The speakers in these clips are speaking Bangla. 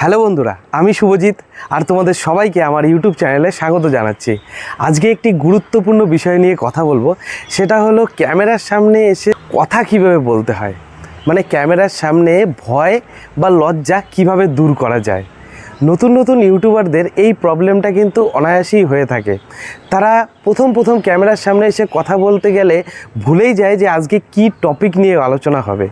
হ্যালো বন্ধুরা, আমি শুভজিৎ আর তোমাদের সবাইকে আমার ইউটিউব চ্যানেলে স্বাগত জানাচ্ছি। আজকে একটি গুরুত্বপূর্ণ বিষয় নিয়ে কথা বলব, সেটা হলো ক্যামেরার সামনে এসে কথা কীভাবে বলতে হয়? মানে ক্যামেরার সামনে ভয় বা লজ্জা কীভাবে দূর করা যায়? নতুন নতুন ইউটিউবারদের এই প্রবলেমটা কিন্তু অনায়াসেই হয়ে থাকে। তারা প্রথম প্রথম ক্যামেরার সামনে এসে কথা বলতে গেলে ভুলেই যায় যে আজকে কি টপিক নিয়ে আলোচনা হবে।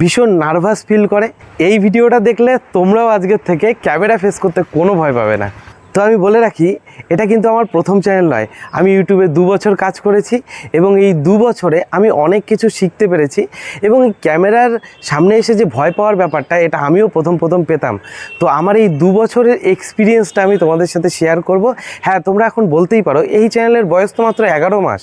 ভীষণ নার্ভাস ফিল করে, এই ভিডিওটা দেখলে তোমরাও আজকের থেকে ক্যামেরা ফেস করতে কোনো ভয় পাবে না। তো আমি বলে রাখি এটা কিন্তু আমার প্রথম চ্যানেল নয়। আমি ইউটিউবে দু বছর কাজ করেছি এবং এই দু বছরে আমি অনেক কিছু শিখতে পেরেছি এবং ক্যামেরার সামনে এসে যে ভয় পাওয়ার ব্যাপারটা, এটা আমিও প্রথম প্রথম পেতাম। তো আমার এই দু বছরের এক্সপিরিয়েন্সটা আমি তোমাদের সাথে শেয়ার করব। হ্যাঁ তোমরা এখন বলতেই পারো, এই চ্যানেলের বয়স তো মাত্র এগারো মাস।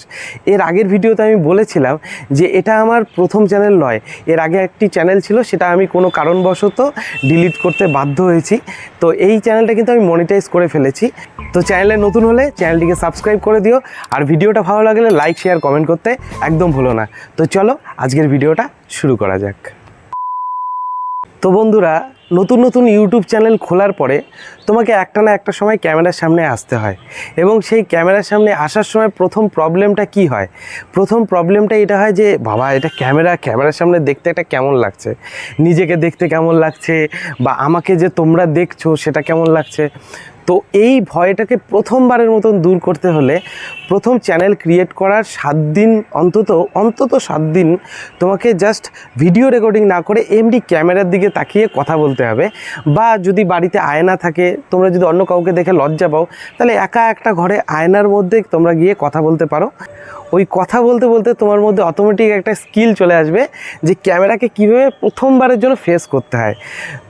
এর আগের ভিডিওতে আমি বলেছিলাম যে এটা আমার প্রথম চ্যানেল নয়। এর আগে একটি চ্যানেল ছিল, সেটা আমি কোনো কারণবশত ডিলিট করতে বাধ্য হয়েছি। তো এই চ্যানেলটা কিন্তু আমি মনিটাইজ করে ফেলেছি। তো চ্যানেলে নতুন হলে চ্যানেলটিকে সাবস্ক্রাইব করে দিও। আর ভিডিওটা ভালো লাগলে লাইক শেয়ার কমেন্ট করতে একদম ভুলো না। তো চলো, আজকের ভিডিওটা শুরু করা যাক। তো বন্ধুরা নতুন নতুন ইউটিউব চ্যানেল খোলার পরে তোমাকে একটা না একটা সময় ক্যামেরার সামনে আসতে হয় এবং সেই ক্যামেরার সামনে আসার সময় প্রথম প্রবলেমটা কি হয়? প্রথম প্রবলেমটা এটা হয় যে, বাবা, এটা ক্যামেরা, ক্যামেরার সামনে দেখতে একটা কেমন লাগছে? নিজেকে দেখতে কেমন লাগছে? বা আমাকে যে তোমরা দেখছ, সেটা কেমন লাগছে? তো এই ভয়টাকে প্রথমবারের মতন দূর করতে হলে প্রথম চ্যানেল ক্রিয়েট করার সাত দিন অন্তত অন্তত সাত দিন তোমাকে জাস্ট ভিডিও রেকর্ডিং না করে এমনি ক্যামেরার দিকে তাকিয়ে কথা বলতে হবে। বা যদি বাড়িতে আয়না থাকে, তোমরা যদি অন্য কাউকে দেখে লজ্জা পাও, তাহলে একা একটা ঘরে আয়নার মধ্যে তোমরা গিয়ে কথা বলতে পারো। ওই কথা বলতে বলতে তোমার মধ্যে অটোমেটিক একটা স্কিল চলে আসবে যে ক্যামেরাকে কীভাবে প্রথমবারের জন্য ফেস করতে হয়।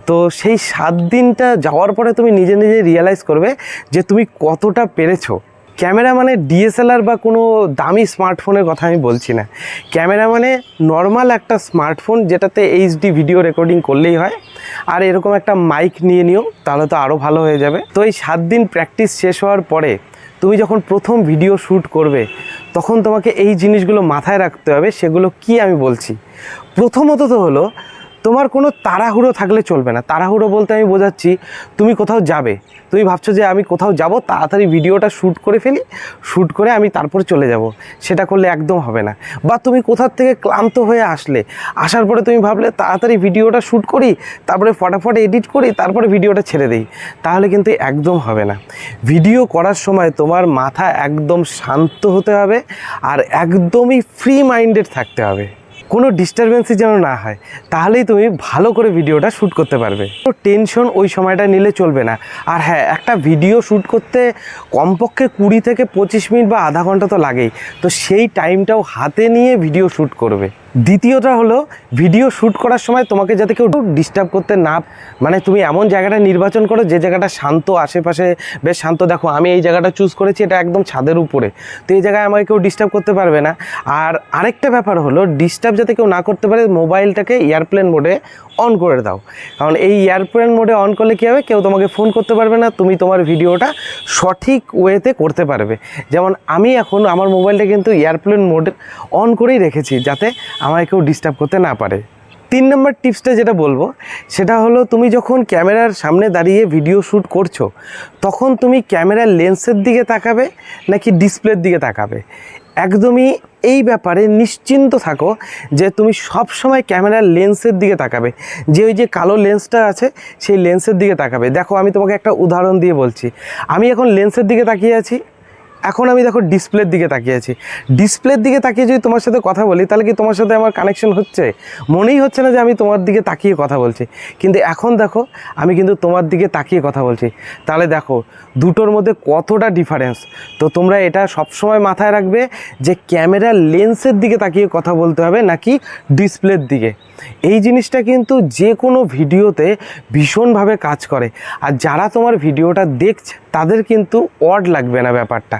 তো সেই সাত দিনটা যাওয়ার পরে তুমি নিজে নিজে রিয়েলাইজ করবে যে তুমি কতটা পেরেছ। ক্যামেরা মানে ডিএসএলআর বা কোনো দামি স্মার্টফোনের কথা আমি বলছি না। ক্যামেরা মানে নর্মাল একটা স্মার্টফোন যেটাতে এইচডি ভিডিও রেকর্ডিং করলেই হয়, আর এরকম একটা মাইক নিয়ে নিও, তাহলে তো আরও ভালো হয়ে যাবে। তো এই সাত দিন প্র্যাকটিস শেষ হওয়ার পরে তুমি যখন প্রথম ভিডিও শ্যুট করবে, তখন তোমাকে এই জিনিসগুলো মাথায় রাখতে হবে, সেগুলো কি আমি বলছি। প্রথমত তো হলো তোমার কোনো তাড়াহুড়ো থাকলে চলবে না। তাড়াহুড়ো বলতে আমি বোঝাচ্ছি, তুমি কোথাও যাবে। তুমি ভাবছ যে আমি কোথাও যাব, তাড়াতাড়ি ভিডিওটা শ্যুট করে ফেলি শ্যুট করে আমি তারপর চলে যাব। সেটা করলে একদম হবে না। বা তুমি কোথার থেকে ক্লান্ত হয়ে আসলে, আসার পরে তুমি ভাবলে তাড়াতাড়ি ভিডিওটা শ্যুট করি, তারপরে ফটাফট এডিট করি, তারপরে ভিডিওটা ছেড়ে দিই। তাহলে কিন্তু একদম হবে না। ভিডিও করার সময় তোমার মাথা একদম শান্ত হতে হবে আর একদমই ফ্রি মাইন্ডেড থাকতে হবে। কোনো ডিস্টারবেন্সই যেন না হয়, তাহলেই তুমি ভালো করে ভিডিওটা শ্যুট করতে পারবে। তো টেনশন ওই সময়টা নিলে চলবে না। আর হ্যাঁ একটা ভিডিও শ্যুট করতে কমপক্ষে কুড়ি থেকে পঁচিশ মিনিট বা আধা ঘণ্টা তো লাগেই। তো সেই টাইমটাও হাতে নিয়ে ভিডিও শ্যুট করবে। দ্বিতীয়টা হলো ভিডিও শ্যুট করার সময় তোমাকে যাতে কেউ ডিস্টার্ব করতে না মানে তুমি এমন জায়গাটা নির্বাচন করো, যে জায়গাটা শান্ত আশেপাশে বেশ শান্ত। দেখো, আমি এই জায়গাটা চুজ করেছি, এটা একদম ছাদের উপরে। তো এই জায়গায় আমাকে কেউ ডিস্টার্ব করতে পারবে না। আর আরেকটা ব্যাপার হলো ডিস্টার্ব যাতে কেউ না করতে পারে মোবাইলটাকে এয়ারপ্লেন মোডে অন করে দাও। কারণ এই এয়ারপ্লেন মোডে অন করলে কী হবে? কেউ তোমাকে ফোন করতে পারবে না, তুমি তোমার ভিডিওটা সঠিক ওয়েতে করতে পারবে। যেমন আমি এখন, আমার মোবাইলটা কিন্তু এয়ারপ্লেন মোড অন করেই রেখেছি, যাতে আমায় কেউ ডিস্টার্ব করতে না পারে। তিন নম্বর টিপসটা যেটা বলব, সেটা হলো তুমি যখন ক্যামেরার সামনে দাঁড়িয়ে ভিডিও শ্যুট করছ, তখন তুমি ক্যামেরার লেন্সের দিকে তাকাবে নাকি ডিসপ্লের দিকে তাকাবে? একদমই এই ব্যাপারে নিশ্চিন্ত থাকো যে তুমি সব সময় ক্যামেরার লেন্সের দিকে তাকাবে। যে ওই যে কালো লেন্সটা আছে, সেই লেন্সের দিকে তাকাবে। দেখো, আমি তোমাকে একটা উদাহরণ দিয়ে বলছি। আমি এখন লেন্সের দিকে তাকিয়ে আছি। এখন আমি দেখো ডিসপ্লের দিকে তাকিয়ে আছি। ডিসপ্লের দিকে তাকিয়ে যদি তোমার সাথে কথা বলি, তাহলে কি তোমার সাথে আমার কানেকশন হচ্ছে? মনেই হচ্ছে না যে আমি তোমার দিকে তাকিয়ে কথা বলছি। কিন্তু এখন দেখো, আমি কিন্তু তোমার দিকে তাকিয়ে কথা বলছি। তাহলে দেখো, দুটোর মধ্যে কতটা ডিফারেন্স তো তোমরা এটা সবসময় মাথায় রাখবে যে ক্যামেরার লেন্সের দিকে তাকিয়ে কথা বলতে হবে নাকি ডিসপ্লের দিকে। এই জিনিসটা কিন্তু যে কোনো ভিডিওতে ভীষণভাবে কাজ করে। আর যারা তোমার ভিডিওটা দেখছে তাদের কিন্তু অড লাগবে না ব্যাপারটা।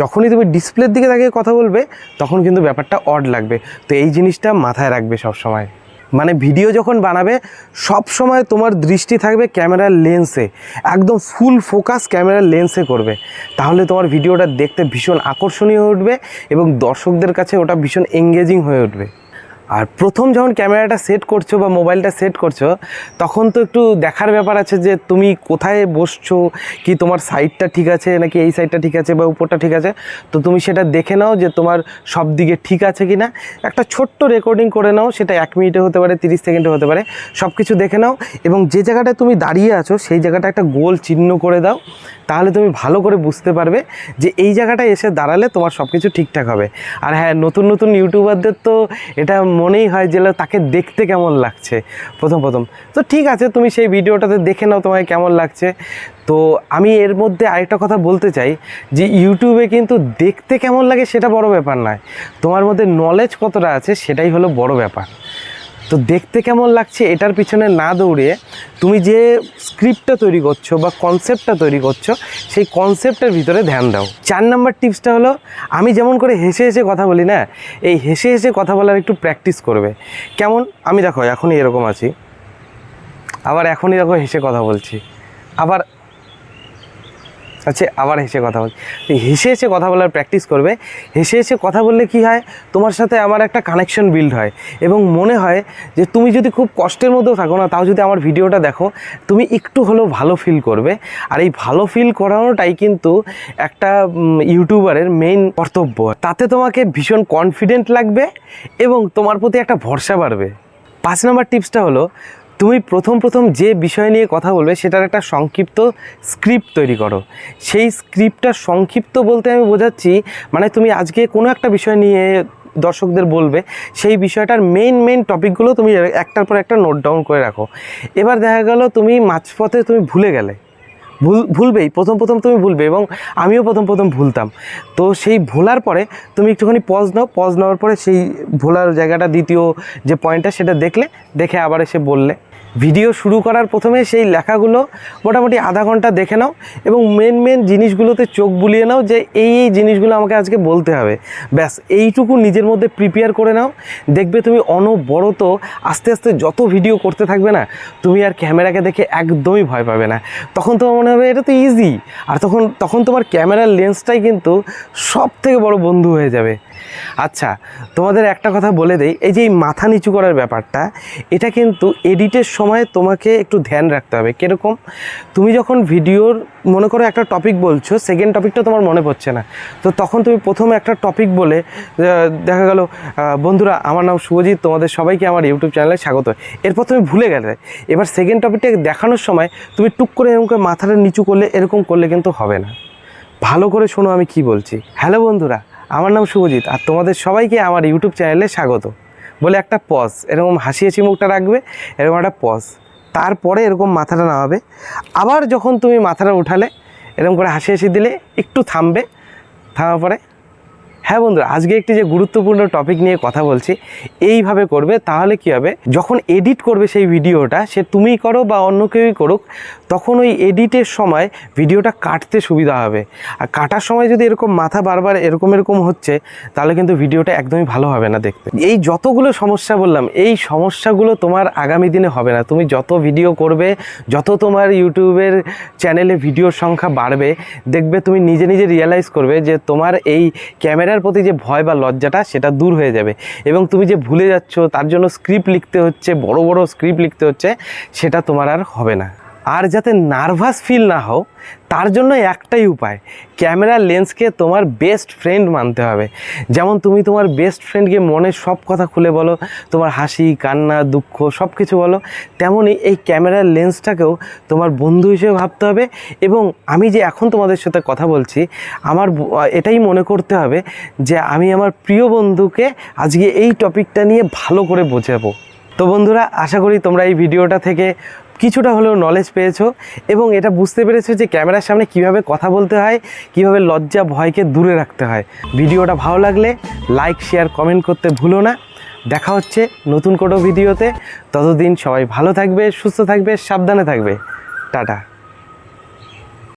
যখনই তুমি ডিসপ্লের দিকে তাকে কথা বলবে, তখন কিন্তু ব্যাপারটা অড লাগবে। তো এই জিনিসটা মাথায় রাখবে সব সময় মানে ভিডিও যখন বানাবে সব সময় তোমার দৃষ্টি থাকবে ক্যামেরার লেন্সে একদম ফুল ফোকাস ক্যামেরার লেন্সে করবে। তাহলে তোমার ভিডিওটা দেখতে ভীষণ আকর্ষণীয় হয়ে উঠবে এবং দর্শকদের কাছে ওটা ভীষণ এঙ্গেজিং হয়ে উঠবে। আর প্রথম যখন ক্যামেরাটা সেট করছ বা মোবাইলটা সেট করছ, তখন তো একটু দেখার ব্যাপার আছে যে তুমি কোথায় বসছো, কি তোমার সাইডটা ঠিক আছে নাকি এই সাইডটা ঠিক আছে বা উপরটা ঠিক আছে, তো তুমি সেটা দেখে নাও যে তোমার সব দিকে ঠিক আছে কি না একটা ছোট্ট রেকর্ডিং করে নাও, সেটা এক মিনিটে হতে পারে, তিরিশ সেকেন্ডে হতে পারে সব কিছু দেখে নাও এবং যে জায়গাটায় তুমি দাঁড়িয়ে আছো, সেই জায়গাটা একটা গোল চিহ্ন করে দাও, তাহলে তুমি ভালো করে বুঝতে পারবে যে এই জায়গাটায় এসে দাঁড়ালে তোমার সব কিছু ঠিকঠাক হবে। আর হ্যাঁ নতুন নতুন ইউটিউবারদের তো এটা মনেই হয় যে তাকে দেখতে কেমন লাগছে? প্রথম প্রথম। তো ঠিক আছে, তুমি সেই ভিডিওটাতে দেখে নাও তোমায় কেমন লাগছে। তো আমি এর মধ্যে আরেকটা কথা বলতে চাই, যে ইউটিউবে কিন্তু দেখতে কেমন লাগে সেটা বড় ব্যাপার নয়। তোমার মধ্যে নলেজ কতটা আছে সেটাই হলো বড় ব্যাপার। তো দেখতে কেমন লাগছে এটার পিছনে না দৌড়িয়ে তুমি যে স্ক্রিপ্টটা তৈরি করছ বা কনসেপ্টটা তৈরি করছ, সেই কনসেপ্টের ভিতরে ধ্যান দাও। চার নাম্বার টিপসটা হলো, আমি যেমন করে হেসে হেসে কথা বলি না, এই হেসে হেসে কথা বলার একটু প্র্যাকটিস করবে। কেমন? আমি দেখো, এখনই এরকম আছি। আবার এখনই দেখো হেসে কথা বলছি। আবার আচ্ছা আবার হেসে কথা বল। হেসে হেসে কথা বলার প্র্যাকটিস করবে। হেসে হেসে কথা বললে কি হয়? তোমার সাথে আমার একটা কানেকশন বিল্ড হয়। এবং মনে হয় যে তুমি যদি খুব কষ্টের মধ্যেও থাকো না, তাও যদি আমার ভিডিওটা দেখো, তুমি একটু হলেও ভালো ফিল করবে। আর এই ভালো ফিল করানোটাই কিন্তু একটা ইউটিউবারের মেইন কর্তব্য। তাতে তোমাকে ভীষণ কনফিডেন্ট লাগবে এবং তোমার প্রতি একটা ভরসা বাড়বে। পাঁচ নম্বর টিপসটা হলো তুমি প্রথম প্রথম যে বিষয় নিয়ে কথা বলবে সেটার একটা সংক্ষিপ্ত স্ক্রিপ্ট তৈরি করো। সেই স্ক্রিপ্টটা সংক্ষিপ্ত বলতে আমি বোঝাচ্ছি মানে তুমি আজকে কোনো একটা বিষয় নিয়ে দর্শকদের বলবে, সেই বিষয়টার মেইন মেইন টপিকগুলো তুমি একটার পর একটা নোট ডাউন করে রাখো। এবার দেখা গেল তুমি মাঝপথে তুমি ভুলে গেলে। ভুল, ভুলবেই, প্রথম প্রথম তুমি ভুলবে এবং আমিও প্রথম প্রথম ভুলতাম। তো সেই ভোলার পরে তুমি একটুখানি পজ নাও পজ নেওয়ার পরে সেই ভোলার জায়গাটা দ্বিতীয় যে পয়েন্টটা সেটা দেখলে, দেখে আবার এসে বললে। ভিডিও শুরু করার প্রথমে সেই লেখাগুলো মোটামুটি আধা ঘণ্টা দেখে নাও এবং মেন মেন জিনিসগুলোতে চোখ বুলিয়ে নাও যে এই এই জিনিসগুলো আমাকে আজকে বলতে হবে। ব্যাস, এইটুকু নিজের মধ্যে প্রিপেয়ার করে নাও। দেখবে তুমি অনবরত আস্তে আস্তে যত ভিডিও করতে থাকবে না, তুমি আর ক্যামেরাকে দেখে একদমই ভয় পাবে না। তখন তোমার মনে হবে এটা তো ইজি আর তখন তখন তোমার ক্যামেরার লেন্সটাই কিন্তু সব থেকে বড় বন্ধু হয়ে যাবে। আচ্ছা তোমাদের একটা কথা বলে দেই, এই যে এই মাথা নিচু করার ব্যাপারটা, এটা কিন্তু এডিটের সময় তোমাকে একটু ধ্যান রাখতে হবে। কীরকম? তুমি যখন ভিডিওর, মনে করো একটা টপিক বলছো সেকেন্ড টপিকটা তোমার মনে পড়ছে না। তো তখন তুমি প্রথমে একটা টপিক বলে দেখা গেল বন্ধুরা, আমার নাম শুভজিৎ, তোমাদের সবাইকে আমার ইউটিউব চ্যানেলে স্বাগত। এরপর তুমি ভুলে গেলে, এবার সেকেন্ড টপিকটা দেখানোর সময় তুমি টুক করে এরকম মাথাটা নিচু করলে, এরকম করলে কিন্তু হবে না। ভালো করে শোনো আমি কি বলছি। হ্যালো বন্ধুরা আমার নাম শুভজিৎ আর তোমাদের সবাইকে আমার ইউটিউব চ্যানেলে স্বাগত। বলে একটা পজ এরকম হাসি হাসি মুখটা রাখবে, এরকম একটা পজ তারপরে এরকম মাথাটা নামাবে। আবার যখন তুমি মাথাটা উঠালে, এরকম করে হাসি হাসি দিলে একটু থামবে, থামার পরে হ্যাঁ বন্ধুরা, আজকে একটি যে গুরুত্বপূর্ণ টপিক নিয়ে কথা বলছি, এইভাবে করবে তাহলে কি হবে? যখন এডিট করবে সেই ভিডিওটা, সে তুমিই করো বা অন্য কেউই করুক, তখন ওই এডিটের সময় ভিডিওটা কাটতে সুবিধা হবে। আর কাটার সময় যদি এরকম মাথা বারবার এরকম এরকম হচ্ছে, তাহলে কিন্তু ভিডিওটা একদমই ভালো হবে না দেখতে। এই যতগুলো সমস্যা বললাম, এই সমস্যাগুলো তোমার আগামী দিনে হবে না। তুমি যত ভিডিও করবে, যত তোমার ইউটিউবের চ্যানেলে ভিডিওর সংখ্যা বাড়বে, দেখবে তুমি নিজে নিজে রিয়েলাইজ করবে যে তোমার এই ক্যামেরার প্রতি যে ভয় বা লজ্জাটা সেটা দূর হয়ে যাবে। এবং তুমি যে ভুলে যাচ্ছ, তার জন্য স্ক্রিপ্ট লিখতে হচ্ছে, বড় বড় স্ক্রিপ্ট লিখতে হচ্ছে, সেটা তোমার আর হবে না। আর যাতে নার্ভাস ফিল না হও, তার জন্য একটাই উপায় ক্যামেরার লেন্সকে তোমার বেস্ট ফ্রেন্ড মানতে হবে। যেমন তুমি তোমার বেস্ট ফ্রেন্ডকে মনের সব কথা খুলে বলো, তোমার হাসি, কান্না, দুঃখ সব কিছু বলো তেমনই এই ক্যামেরার লেন্সটাকেও তোমার বন্ধু হিসেবে ভাবতে হবে এবং আমি যে এখন তোমাদের সাথে কথা বলছি, আমার এটাই মনে করতে হবে যে আমি আমার প্রিয় বন্ধুকে আজকে এই টপিকটা নিয়ে ভালো করে বোঝাবো। তো বন্ধুরা, আশা করি তোমরা এই ভিডিওটা থেকে কিছুটা হলেও নলেজ পেয়েছ এবং এটা বুঝতে পেরেছ যে ক্যামেরার সামনে কীভাবে কথা বলতে হয়, কীভাবে লজ্জা ভয়কে দূরে রাখতে হয়। ভিডিওটা ভালো লাগলে লাইক শেয়ার কমেন্ট করতে ভুলো না। দেখা হচ্ছে নতুন কোনো ভিডিওতে। ততদিন সবাই ভালো থাকবে, সুস্থ থাকবে, সাবধানে থাকবে। টাটা।